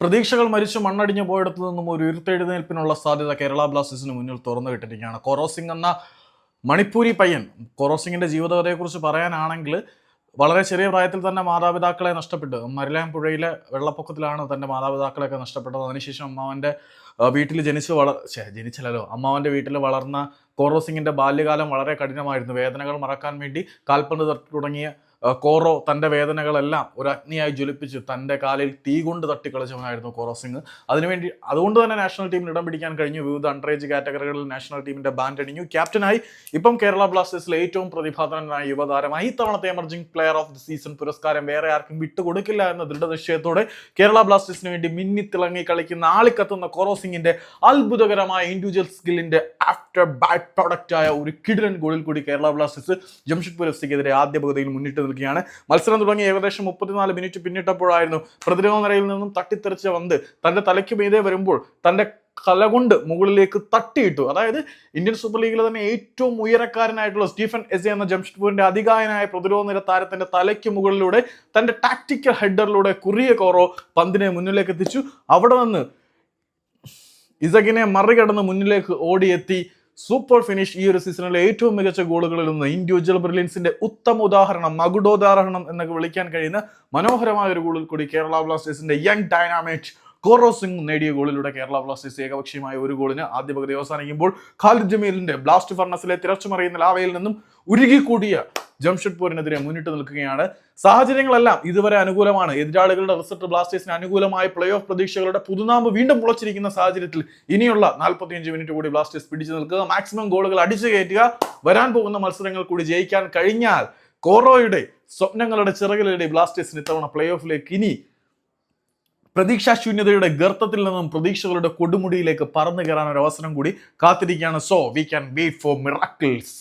പ്രതീക്ഷകൾ മരിച്ചു മണ്ണടിഞ്ഞു പോയിടത്തു നിന്നും ഒരു ഉയർത്തെഴുന്നേൽപ്പിനുള്ള സാധ്യത കേരള ബ്ലാസ്റ്റേഴ്സിന് മുന്നിൽ തുറന്നു കിട്ടിരിക്കുകയാണ് കൊറോസിംഗ് എന്ന മണിപ്പൂരി പയ്യൻ കൊറോസിംഗിന്റെ ജീവിതകഥയെക്കുറിച്ച് പറയാനാണെങ്കിൽ വളരെ ചെറിയ പ്രായത്തിൽ തന്നെ മാതാപിതാക്കളെ നഷ്ടപ്പെട്ടു. മരിലാം പുഴയിലെ വെള്ളപ്പൊക്കത്തിലാണ് തന്റെ മാതാപിതാക്കളെയൊക്കെ നഷ്ടപ്പെട്ടത്. അതിനുശേഷം അമ്മാവന്റെ വീട്ടിൽ ജനിച്ച് വള ജനിച്ചല്ലോ അമ്മാവന്റെ വീട്ടിൽ വളർന്ന കോറോസിംഗിന്റെ ബാല്യകാലം വളരെ കഠിനമായിരുന്നു. വേദനകൾ മറക്കാൻ വേണ്ടി കാൽപ്പന്ത് തുടങ്ങിയ കോറോ തന്റെ വേദനകളെല്ലാം ഒരു അഗ്നിയായി ജ്വലിപ്പിച്ച് തന്റെ കാലിൽ തീ കൊണ്ട് തട്ടിക്കളിച്ചവനായിരുന്നു കോറോ സിംഗ്. അതിനുവേണ്ടി അതുകൊണ്ട് തന്നെ നാഷണൽ ടീമിൽ ഇടം പിടിക്കാൻ കഴിഞ്ഞു. വിവിധ അണ്ടർ ഏജ് കാറ്റഗറികളിൽ നാഷണൽ ടീമിന്റെ ബാൻഡ് അണിഞ്ഞു. ക്യാപ്റ്റനായി ഇപ്പം കേരള ബ്ലാസ്റ്റേഴ്സിലെ ഏറ്റവും പ്രതിഭാതനായ യുവതാരമായി ഇത്തവണത്തെ emerging player of the season പുരസ്കാരം വേറെ ആർക്കും വിട്ടുകൊടുക്കില്ല എന്ന ദൃഢനിശ്ചയത്തോടെ കേരള ബ്ലാസ്റ്റേഴ്സിന് വേണ്ടി മിന്നിത്തിളങ്ങി കളിക്കുന്ന ആളിക്കത്തുന്ന കോറോ സിംഗിന്റെ അത്ഭുതകരമായ ഇൻഡിവിജ്വൽ സ്കില്ലിന്റെ ആഫ്റ്റർ ബാറ്റ് പ്രൊഡക്റ്റായ ഒരു കിടിലൻ ഗോളിൽ കൂടി കേരള ബ്ലാസ്റ്റേഴ്സ് ജംഷഡ്പൂർ എഫ് സിക്കെതിരെ ആദ്യ പകുതിയിൽ മുന്നിട്ട് നിൽക്കുകയാണ് മത്സരം തുടങ്ങി ഏകദേശം മുപ്പത്തിനാല് മിനിറ്റ് പിന്നിട്ടപ്പോഴായിരുന്നു പ്രതിരോധ നിരയിൽ നിന്നും തട്ടിത്തെറിച്ച വന്ന് തന്റെ തലയ്ക്ക് മീതെ വരുമ്പോൾ തന്റെ കല കൊണ്ട് മുകളിലേക്ക് തട്ടിയിട്ടു. അതായത് ഇന്ത്യൻ സൂപ്പർ ലീഗിലെ തന്നെ ഏറ്റവും ഉയരക്കാരനായിട്ടുള്ള സ്റ്റീഫൻ എസെ എന്ന ജംഷഡ്പൂരിന്റെ അധികായനായ പ്രതിരോധ നിര താരത്തിന്റെ തലയ്ക്ക് മുകളിലൂടെ തന്റെ ടാക്ടിക്കൽ ഹെഡറിലൂടെ കുറിയ കോറോ പന്തിനെ മുന്നിലേക്ക് എത്തിച്ചു. അവിടെ നിന്ന് ഇസഗിനെ മറികടന്ന് മുന്നിലേക്ക് ഓടിയെത്തി. സൂപ്പർ ഫിനിഷ് ഈ ഒരു സീസണിലെ ഏറ്റവും മികച്ച ഗോളുകളിൽ നിന്ന് ഇൻഡിവിജ്വൽ ബ്രില്യൻസിന്റെ ഉത്തമ ഉദാഹരണം മകുടോദാഹരണം എന്നൊക്കെ വിളിക്കാൻ കഴിയുന്ന മനോഹരമായ ഒരു ഗോളിൽ കൂടി കേരള ബ്ലാസ്റ്റേഴ്സിന്റെ യങ് ഡൈനാമിക് കോറോ സിംഗ് നേടിയ ഗോളിലൂടെ കേരള ബ്ലാസ്റ്റേഴ്സ് ഏകപക്ഷീയമായ ഒരു ഗോളിന് ആദ്യ പകുതി അവസാനിക്കുമ്പോൾ ഖാലിദ് ജമീലിന്റെ ബ്ലാസ്റ്റ് ഫർണസിലെ തിരച്ചുമറിയുന്ന ലാവയിൽ നിന്നും ഉരുകിക്കൂടിയ ജംഷഡ്പൂരിനെതിരെ മുന്നിട്ട് നിൽക്കുകയാണ്. സാഹചര്യങ്ങളെല്ലാം ഇതുവരെ അനുകൂലമാണ്. എതിരാളികളുടെ റിസൾട്ട് ബ്ലാസ്റ്റേഴ്സിന് അനുകൂലമായ പ്ലേ ഓഫ് പ്രതീക്ഷകളുടെ പുതുനാമ്പ് വീണ്ടും മുളച്ചിരിക്കുന്ന സാഹചര്യത്തിൽ ഇനിയുള്ള നാൽപ്പത്തിയഞ്ച് മിനിറ്റ് കൂടി ബ്ലാസ്റ്റേഴ്സ് പിടിച്ചു നിൽക്കുക. മാക്സിമം ഗോളുകൾ അടിച്ചു കയറ്റുക. വരാൻ പോകുന്ന മത്സരങ്ങൾ കൂടി ജയിക്കാൻ കഴിഞ്ഞാൽ കോറോയുടെ സ്വപ്നങ്ങളുടെ ചിറകിലേടി ബ്ലാസ്റ്റേഴ്സിന് ഇത്തവണ പ്ലേ ഓഫിലേക്ക് ഇനി പ്രതീക്ഷാശൂന്യതയുടെ ഗർത്തത്തിൽ നിന്നും പ്രതീക്ഷകളുടെ കൊടുമുടിയിലേക്ക് പറന്നു കയറാൻ ഒരു അവസരം കൂടി കാത്തിരിക്കുകയാണ്. So we can wait for miracles